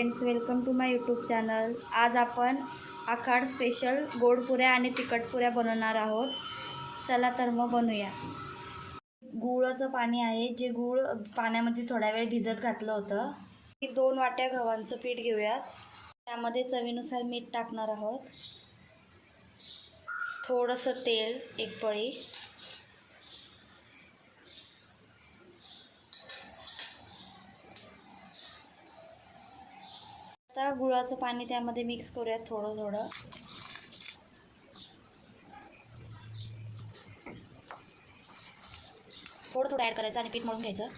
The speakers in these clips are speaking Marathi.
Friends welcome to my YouTube channel आज आपण आखाड स्पेशल गोडपुऱ्या आणि तिखटपुऱ्या बनवणार आहोत. चला तर मग बनवूया गुळाचं पाणी आहे जे गूळ पाण्यामध्ये थोडा वेळ भिजत घातलं होतं. दोन वाट्या गव्हांचं पीठ घेऊयात. त्यामध्ये चवीनुसार मीठ टाकणार आहोत. थोडंसं तेल एक पळी. आता गुळाचं पाणी त्यामध्ये मिक्स करूयात थोडं थोडं. थोडं थोडं ॲड करायचं आणि पीठ मळून घ्यायचं.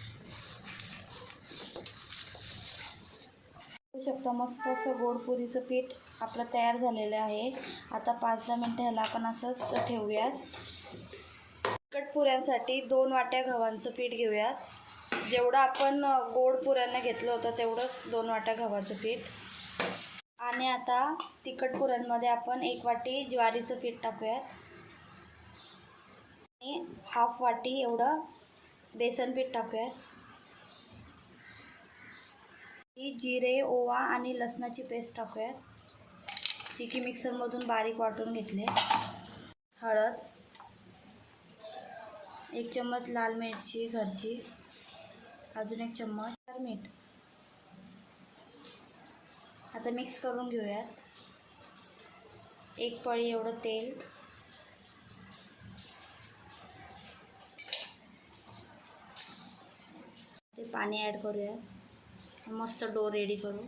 बघू शकता मस्त असं गोडपुरीचं पीठ आपलं तयार झालेलं आहे. आता पाच दहा मिनटं ह्याला आपण असंच ठेवूयात. तिखटपुऱ्यांसाठी दोन वाट्या गव्हांचं पीठ घेऊयात. जेवढं आपण गोड पुऱ्यांना घेतलं होतं तेवढंच दोन वाट्या गव्हाचं पीठ. आणि आता तिखट पुऱ्यांमध्ये आपण एक वाटी ज्वारीचं पीठ टाकूयात. आणि हाफ वाटी एवढं बेसन पीठ टाकूयात. ही जिरे ओवा आणि लसणाची पेस्ट टाकूयात जी की मिक्सरमधून बारीक वाटून घेतले. हळद एक चम्मच लाल मिरची घरची. अजून एक चम्मच तर मीठ. आता मिक्स करून घेऊयात. एक पळी एवढं तेल. ते पाणी ॲड करूयात. मस्त डो रेडी करू.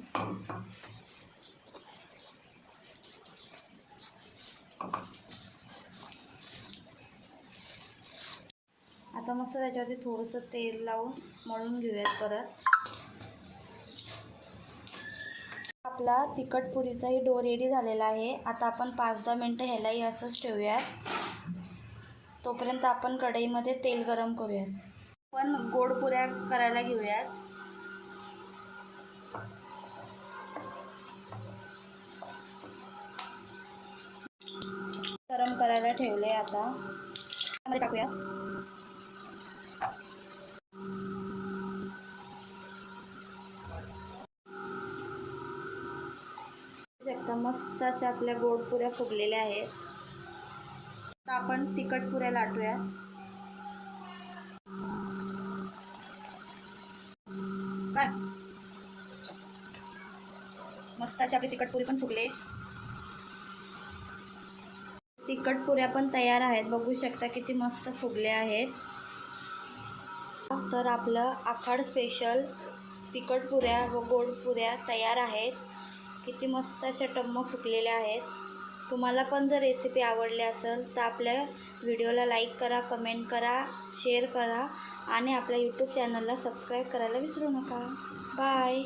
मस्त त्याच्यावरती थोडंसं तेल लावून मळून घेऊयात परत. आपला तिखट पुरीचाही डो रेडी झालेला आहे. आता आपण पाच दहा मिनटं ह्यालाही असंच ठेवूयात. तोपर्यंत आपण कढईमध्ये तेल गरम करूयात. आपण गोड पुऱ्या करायला घेऊयात. गरम करायला ठेवले आता. टाकूया आता मस्त अशा आपल्या गोड पुऱ्या फुगलेल्या आहेत. आता आपण तिखट पुऱ्या लाटूया. काय? मस्त अशी आपली तिखट पुरी पण फुगले. तिखट पुऱ्या पण तयार आहेत. बघू शकता किती मस्त फुगले आहेत. तर आपलं आखाड स्पेशल तिखट पुऱ्या व गोड पुऱ्या तयार आहेत. किती मस्त अशा टम्म फुटलेल्या आहेत. तुम्हाला पण जर रेसिपी आवडली असेल तर आपल्या व्हिडिओला लाईक करा कमेंट करा शेअर करा आणि आपल्या यूट्यूब चॅनलला सबस्क्राईब करायला विसरू नका. बाय